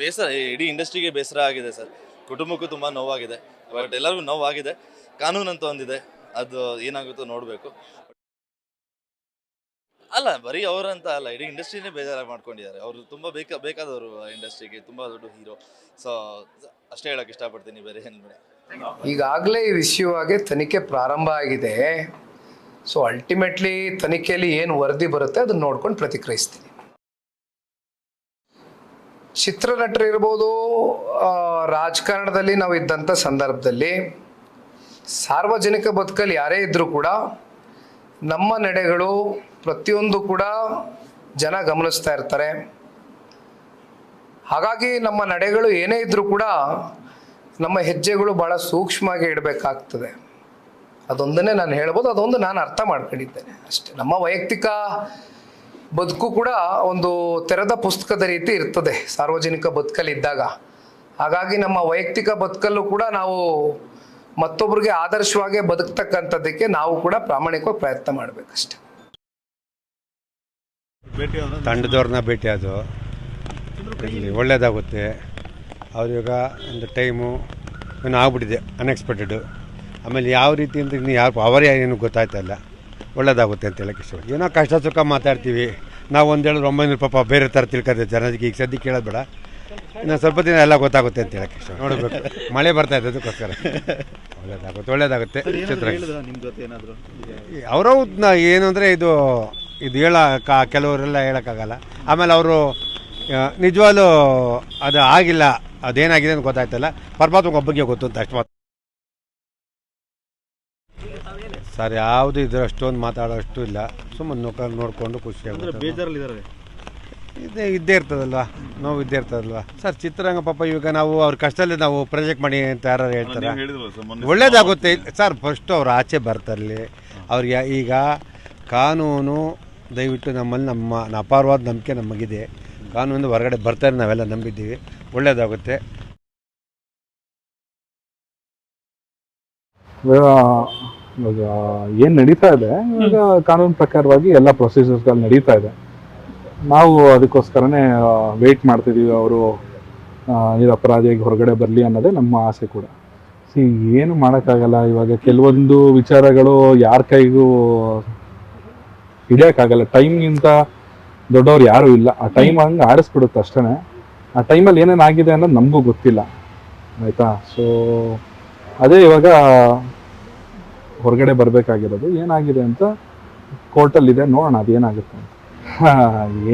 ಬೇಸರ ಇಡೀ ಇಂಡಸ್ಟ್ರಿಗೆ ಬೇಸರ ಆಗಿದೆ ಸರ್. ಕುಟುಂಬಕ್ಕೂ ತುಂಬ ನೋವಾಗಿದೆ. ಬಟ್ ಎಲ್ಲರಿಗೂ ನೋವಾಗಿದೆ. ಕಾನೂನು ಅಂತ ಒಂದಿದೆ ಅದು ಏನಾಗುತ್ತೋ ನೋಡಬೇಕು. ಅಲ್ಲ, ಬರೀ ಅವರಂತ ಅಲ್ಲ, ಇಡೀ ಇಂಡಸ್ಟ್ರಿನೇ ಬೇಜಾರಾಗಿ ಮಾಡ್ಕೊಂಡಿದ್ದಾರೆ. ಅವರು ತುಂಬ ಬೇಕಾ, ಬೇಕಾದವರು ಇಂಡಸ್ಟ್ರಿಗೆ, ತುಂಬ ದೊಡ್ಡ ಹೀರೋ. ಸೊ ಅಷ್ಟೇ ಹೇಳಕ್ಕೆ ಇಷ್ಟಪಡ್ತೀನಿ ಬೇರೆ ಏನು ಬೇಡ ಈಗಾಗಲೇ ಈ ವಿಷಯವಾಗಿ ತನಿಖೆ ಪ್ರಾರಂಭ ಆಗಿದೆ. ಸೊ ಅಲ್ಟಿಮೇಟ್ಲಿ ತನಿಖೆಯಲ್ಲಿ ಏನು ವರದಿ ಬರುತ್ತೆ ಅದನ್ನ ನೋಡ್ಕೊಂಡು ಪ್ರತಿಕ್ರಿಯಿಸ್ತೀನಿ. ಚಿತ್ರನಟರು ಇರ್ಬೋದು ಆ, ರಾಜಕಾರಣದಲ್ಲಿ ನಾವು ಇದ್ದಂಥ ಸಂದರ್ಭದಲ್ಲಿ ಸಾರ್ವಜನಿಕ ಬದುಕಲ್ಲಿ ಯಾರೇ ಇದ್ದರೂ ಕೂಡ ನಮ್ಮ ನಡೆಗಳು ಪ್ರತಿಯೊಂದು ಕೂಡ ಜನ ಗಮನಿಸ್ತಾ ಇರ್ತಾರೆ. ಹಾಗಾಗಿ ನಮ್ಮ ನಡೆಗಳು ಏನೇ ಇದ್ದರೂ ಕೂಡ ನಮ್ಮ ಹೆಜ್ಜೆಗಳು ಭಾಳ ಸೂಕ್ಷ್ಮವಾಗಿ ಇಡಬೇಕಾಗ್ತದೆ. ಅದೊಂದನ್ನೇ ನಾನು ಹೇಳ್ಬೋದು ಅದೊಂದು ನಾನು ಅರ್ಥ ಮಾಡ್ಕೊಂಡಿದ್ದೇನೆ ಅಷ್ಟೇ. ನಮ್ಮ ವೈಯಕ್ತಿಕ ಬದುಕು ಕೂಡ ಒಂದು ತೆರೆದ ಪುಸ್ತಕದ ರೀತಿ ಇರ್ತದೆ, ಸಾರ್ವಜನಿಕ ಬದುಕಲ್ಲಿದ್ದಾಗ. ಹಾಗಾಗಿ ನಮ್ಮ ವೈಯಕ್ತಿಕ ಬದುಕಲ್ಲೂ ಕೂಡ ನಾವು ಮತ್ತೊಬ್ಬರಿಗೆ ಆದರ್ಶವಾಗಿ ಬದುಕ್ತಕ್ಕಂಥದ್ದಕ್ಕೆ ನಾವು ಕೂಡ ಪ್ರಾಮಾಣಿಕವಾಗಿ ಪ್ರಯತ್ನ ಮಾಡಬೇಕಷ್ಟೆ. ತಂಡದವ್ರನ್ನ ಭೇಟಿ ಅದು. ಇಲ್ಲಿ ಒಳ್ಳೇದಾಗುತ್ತೆ. ಅವ್ರಿಗ ಒಂದು ಟೈಮು ಏನೋ ಆಗ್ಬಿಟ್ಟಿದೆ ಅನ್ಎಕ್ಸ್ಪೆಕ್ಟೆಡು ಆಮೇಲೆ ಯಾವ ರೀತಿ ಅಂತ ಇನ್ನು ಯಾರು, ಅವರೇ ಏನು ಗೊತ್ತಾಯ್ತಾ ಇಲ್ಲ. ಒಳ್ಳೇದಾಗುತ್ತೆ ಅಂತ ಹೇಳಕ್ಕೆ ಇಷ್ಟ ಏನೋ ಕಷ್ಟ ಸುಖ ಮಾತಾಡ್ತೀವಿ. ನಾವು ಒಂದು ಹೇಳಿದ್ರೆ ಒಂಬೈನೂರು ಪಾಪ ಬೇರೆ ಥರ ತಿಳ್ಕೊತೀವಿ ಜನರಿಗೆ. ಈಗ ಸದ್ಯಕ್ಕೆ ಕೇಳೋದು ಬೇಡ. ಇನ್ನು ಸ್ವಲ್ಪ ದಿನ ಎಲ್ಲ ಗೊತ್ತಾಗುತ್ತೆ ಅಂತ ಹೇಳಕ್ಕೆ ಇಷ್ಟ ನೋಡಬೇಕು. ಮಳೆ ಬರ್ತಾ ಇದೆ ಅದಕ್ಕೋಸ್ಕರ. ಒಳ್ಳೇದಾಗುತ್ತೆ ಒಳ್ಳೇದಾಗುತ್ತೆ. ಚಿತ್ರ ನಿಮ್ ಜೊತೆ ಏನಾದ್ರು? ಅವರು ಏನು ಅಂದರೆ ಇದು ಇದು ಹೇಳ ಕೆಲವರೆಲ್ಲ ಹೇಳೋಕ್ಕಾಗಲ್ಲ. ಆಮೇಲೆ ಅವರು ನಿಜವಾಗ್ಲೂ ಅದು ಆಗಿಲ್ಲ ಅದೇನಾಗಿದೆ ಅಂತ ಗೊತ್ತಾಯ್ತಲ್ಲ. ಪರಮಾತ್ಮ ಒಬ್ಬಗೆ ಗೊತ್ತು ಅಂತ ಅಷ್ಟು ಸರ್ ಯಾವುದು ಇದ್ರೆ ಅಷ್ಟೊಂದು ಮಾತಾಡೋಷ್ಟು ಇಲ್ಲ. ಸುಮ್ಮನೆ ನೋಕ ನೋಡಿಕೊಂಡು ಖುಷಿಯಾಗುತ್ತೆ ಬೇಜಾರಲ್ಲಿ ಇದಾರೆ ಇದೇ ಇದ್ದೇ ಇರ್ತದಲ್ವಾ? ನೋವು ಇದ್ದೇ ಇರ್ತದಲ್ವಾ? ಸರ್ ಚಿತ್ರರಂಗ ಪಾಪ ಇವಾಗ ನಾವು ಅವ್ರ ಕಷ್ಟದಲ್ಲಿ ನಾವು ಪ್ರಾಜೆಕ್ಟ್ ಮಾಡಿ ಅಂತ ಯಾರು ಹೇಳ್ತಾರೆ? ಒಳ್ಳೇದಾಗುತ್ತೆ. ಸರ್ ಫಸ್ಟು ಅವ್ರು ಆಚೆ ಬರ್ತಾರಲಿ ಅವ್ರಿಗೆ ಈಗ ಕಾನೂನು ದಯವಿಟ್ಟು ನಮ್ಮಲ್ಲಿ ನಮ್ಮ ಅಪಾರವಾದ ನಂಬಿಕೆ ನಮಗಿದೆ. ಕಾನೂನು ಹೊರಗಡೆ ಬರ್ತಾರೆ ನಾವೆಲ್ಲ ನಂಬಿದ್ದೀವಿ. ಒಳ್ಳೇದಾಗುತ್ತೆ. ಇವಾಗ ಏನ್ ನಡೀತಾ ಇದೆ, ಇವಾಗ ಕಾನೂನು ಪ್ರಕಾರವಾಗಿ ಎಲ್ಲ ಪ್ರೊಸೀಜರ್ಸ್ಗಳು ನಡೀತಾ ಇದೆ. ನಾವು ಅದಕ್ಕೋಸ್ಕರನೇ ವೇಟ್ ಮಾಡ್ತಿದ್ದೀವಿ ಅವರು ನಿರಪರಾಧಿಯಾಗಿ ಹೊರಗಡೆ ಬರಲಿ ಅನ್ನೋದೇ ನಮ್ಮ ಆಸೆ ಕೂಡ. ಸಿ, ಏನು ಮಾಡೋಕ್ಕಾಗಲ್ಲ, ಇವಾಗ ಕೆಲವೊಂದು ವಿಚಾರಗಳು ಯಾರ ಕೈಗೂ ಹಿಡಿಯೋಕ್ಕಾಗಲ್ಲ. ಟೈಮ್ಗಿಂತ ದೊಡ್ಡವ್ರು ಯಾರೂ ಇಲ್ಲ. ಆ ಟೈಮ್ ಹಂಗೆ ಆಡಿಸ್ಬಿಡುತ್ತೆ ಅಷ್ಟೇ ಆ ಟೈಮಲ್ಲಿ ಏನೇನಾಗಿದೆ ಅನ್ನೋದು ನಮಗೂ ಗೊತ್ತಿಲ್ಲ. ಆಯಿತಾ? ಸೊ ಅದೇ ಇವಾಗ ಹೊರಗಡೆ ಬರಬೇಕಾಗಿರೋದು ಏನಾಗಿದೆ ಅಂತ ಕೋರ್ಟಲ್ಲಿದೆ ನೋಡೋಣ ಅದೇನಾಗುತ್ತೆ ಅಂತ.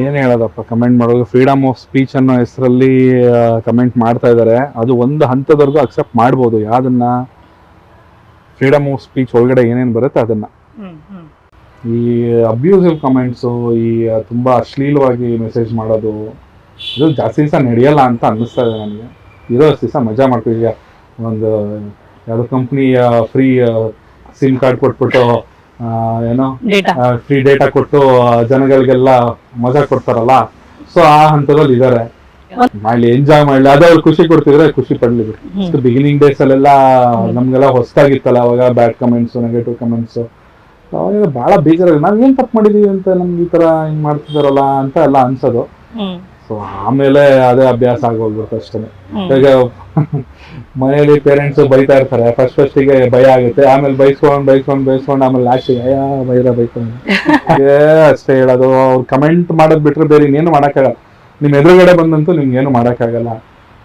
ಏನು ಹೇಳೋದಪ್ಪ ಕಮೆಂಟ್ ಮಾಡೋದು ಫ್ರೀಡಮ್ ಆಫ್ ಸ್ಪೀಚ್ ಅನ್ನೋ ಹೆಸರಲ್ಲಿ ಕಮೆಂಟ್ ಮಾಡ್ತಾ ಇದ್ದಾರೆ ಅದು ಒಂದು ಹಂತದವರೆಗೂ ಅಕ್ಸೆಪ್ಟ್ ಮಾಡ್ಬೋದು. ಯಾವುದನ್ನ? ಫ್ರೀಡಮ್ ಆಫ್ ಸ್ಪೀಚ್ ಒಳಗಡೆ ಏನೇನು ಬರುತ್ತೆ ಅದನ್ನು. ಈ ಅಬ್ಯೂಸಿವ್ ಕಮೆಂಟ್ಸು ಈ ತುಂಬ ಅಶ್ಲೀಲವಾಗಿ ಮೆಸೇಜ್ ಮಾಡೋದು ಇದು ಜಾಸ್ತಿ ದಿವಸ ನಡೆಯಲ್ಲ ಅಂತ ಅನ್ನಿಸ್ತಾ ಇದೆ ನನಗೆ. ಇರೋ ದಿವಸ ಮಜಾ ಮಾಡ್ತೀವಿ. ಈಗ ಒಂದು ಯಾವುದೋ ಕಂಪ್ನಿಯ ಫ್ರೀ ಸಿಮ್ ಕಾರ್ಡ್ ಕೊಟ್ಬಿಟ್ಟು ಏನೋ ಫ್ರೀ ಡೇಟಾ ಕೊಟ್ಟು ಜನಗಳಿಗೆಲ್ಲ ಮಜಾ ಕೊಡ್ತಾರಲ್ಲ? ಸೊ ಆ ಹಂತದಲ್ಲಿ ಇದಾರೆ. ಮಾಡ್ಲಿ ಎಂಜಾಯ್ ಮಾಡ್ಲಿ. ಅದೇ ಅವ್ರು ಖುಷಿ ಕೊಡ್ತಿದ್ರೆ ಖುಷಿ ಪಡ್ಲಿ. ಬಿಗಿನಿಂಗ್ ಡೇಸ್ ಅಲ್ಲೆಲ್ಲ ನಮ್ಗೆಲ್ಲ ಹೊಸದಾಗಿತ್ತಲ್ಲ ಅವಾಗ ಬ್ಯಾಡ್ ಕಮೆಂಟ್ಸ್ ನೆಗೆಟಿವ್ ಕಮೆಂಟ್ಸ್ ಅವಾಗ ಬಹಳ ಬೇಜಾರ ನಾವ್ ಏನ್ ತಪ್ಪು ಮಾಡಿದೀವಿ ಅಂತ ನಮ್ಗೆ ಈ ತರ ಹಿಂಗ್ ಮಾಡ್ತಿದಾರಲ್ಲ ಅಂತ ಎಲ್ಲ ಅನ್ಸೋದು. ಸೊ ಆಮೇಲೆ ಅದೇ ಅಭ್ಯಾಸ ಆಗೋಗ್ಬಿಡ್ತು ಅಷ್ಟೇ ಈಗ ಮನೆಯಲ್ಲಿ ಪೇರೆಂಟ್ಸ್ ಬೈತಾ ಇರ್ತಾರೆ. ಫಸ್ಟ್ ಫಸ್ಟಿಗೆ ಭಯ ಆಗುತ್ತೆ. ಆಮೇಲೆ ಬೈಸ್ಕೊಂಡ್ ಬೈಸ್ಕೊಂಡ್ ಬೈಸ್ಕೊಂಡ್ ಆಮೇಲೆ ಲಾಸ್ಟಿಗೆ ಅಯ್ಯ ಬೈರ ಬೈಕೊಂಡು ಏ ಅಷ್ಟೇ ಹೇಳೋದು. ಅವ್ರು ಕಮೆಂಟ್ ಮಾಡೋದ್ ಬಿಟ್ರೆ ಬೇರೆ ಇನ್ನೇನು ಮಾಡಕ್ಕಾಗಲ್ಲ. ನಿಮ್ ಎದುರುಗಡೆ ಬಂದಂತೂ ನಿಮ್ಗೆ ಏನು ಮಾಡಕ್ಕಾಗಲ್ಲ.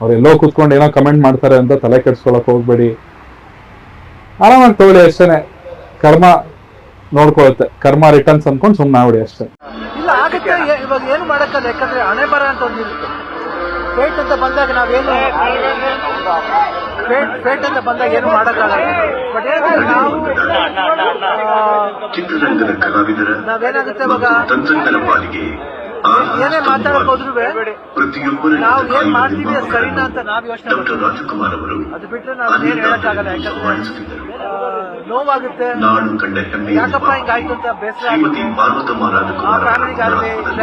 ಅವ್ರು ಎಲ್ಲೋ ಕುತ್ಕೊಂಡು ಏನೋ ಕಮೆಂಟ್ ಮಾಡ್ತಾರೆ ಅಂತ ತಲೆ ಕೆಡ್ಸ್ಕೊಳಕ್ ಹೋಗ್ಬೇಡಿ. ಆರಾಮಾಗಿ ತಗೊಳ್ಳಿ ಅಷ್ಟೇನೆ. ಕರ್ಮ ನೋಡ್ಕೊಳುತ್ತೆ. ಕರ್ಮ ರಿಟರ್ನ್ಸ್ ಅನ್ಕೊಂಡು ಸುಮ್ಮನೆ ಆಗ್ಬಿಡಿ ಅಷ್ಟೇ. ಇಲ್ಲ ಆಗುತ್ತೆ. ಏ- ಇವಾಗ ಏನು ಮಾಡಕ್ಕಲ್ಲ ಯಾಕಂದ್ರೆ ಹಣೆ ಬರ ಅಂತ ಒಂದಿರುತ್ತೆ ಪೇಟ್ ಅಂತ ಬಂದಾಗ ನಾವೇನು ಪೇಟ್ ಪೇಟ್ ಅಂತ ಬಂದಾಗ ಏನು ಮಾಡಕ್ಕಲ್ಲ ಬಟ್ ಏನಂದ್ರೆ ನಾವು ನಾವೇನಾಗುತ್ತೆ ಇವಾಗ? ಏನೇ ಹೋದ್ರು ಪ್ರತಿಯೊಬ್ಬರ ನಾವು ಏನ್ ಮಾಡ್ತೀವಿ ಸರಿನಾ ಅಂತ ನಾವ್ ಯೋಚನೆ ಅದು ಬಿಟ್ರೆ ನಾವು ಏನ್ ಹೇಳಕ್ಕಾಗಲ್ಲ ಯಾಕಂದ್ರೆ ನೋವಾಗುತ್ತೆ. ಯಾಕಪ್ಪ ಹಿಂಗಾಯ್ತು ಅಂತ ಬೇಸರ ಆ ಫ್ಯಾಮಿಲಿಗಾಗಲಿ ಇಲ್ಲ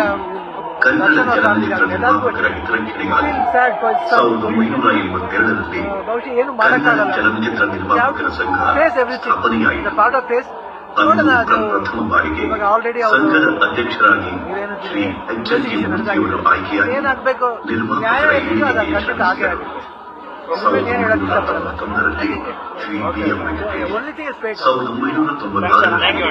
ಬಹುಶಃ ಏನು ಮಾಡಕ್ಕಾಗಲ್ಲ face everything part of face ಅದು ಪ್ರಥಮ ಬಾರಿಗೆ ಸಂಘದ ಅಧ್ಯಕ್ಷರಾಗಿ ಶ್ರೀ ಎಚ್ ಎಲ್ ಜಿ ಮೂರ್ತಿಯವರು ಆಯ್ಕೆಯಾಗಿ ಆಗುತ್ತೆ ಸಾವಿರದ ಒಂಬೈನೂರ ತೊಂಬತ್ತೊಂದರಲ್ಲಿ ಶ್ರೀ ಬಿ ಎಂ ವೆಂಕಟೇಶ್ ಸಾವಿರದ ಒಂಬೈನೂರ ತೊಂಬತ್ತಾರರಲ್ಲಿ